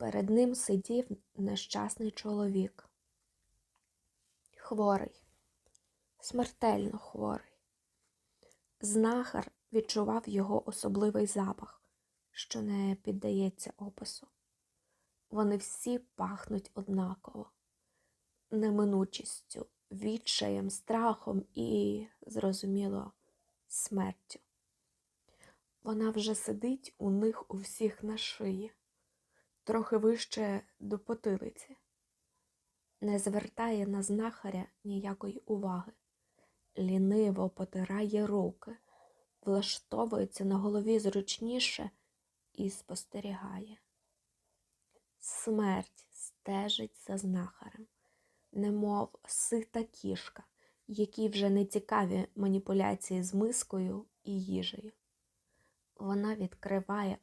Перед ним сидів нещасний чоловік. Хворий, смертельно хворий. Знахар відчував його особливий запах, що не піддається опису. Вони всі пахнуть однаково, неминучістю, відчаєм, страхом і, зрозуміло, смертю. Вона вже сидить у них у всіх на шиї, трохи вище до потилиці, не звертає на знахаря ніякої уваги, ліниво потирає руки, влаштовується на голові зручніше і спостерігає. Смерть стежить за знахарем, немов сита кішка, якій вже не цікаві маніпуляції з мискою і їжею. Вона відкриває